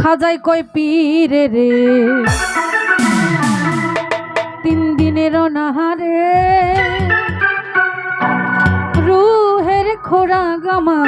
খাজাই কয় পীরে রে। তিন দিনের অনাহারে রুহের খোরা গামা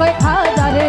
কয় খাজারে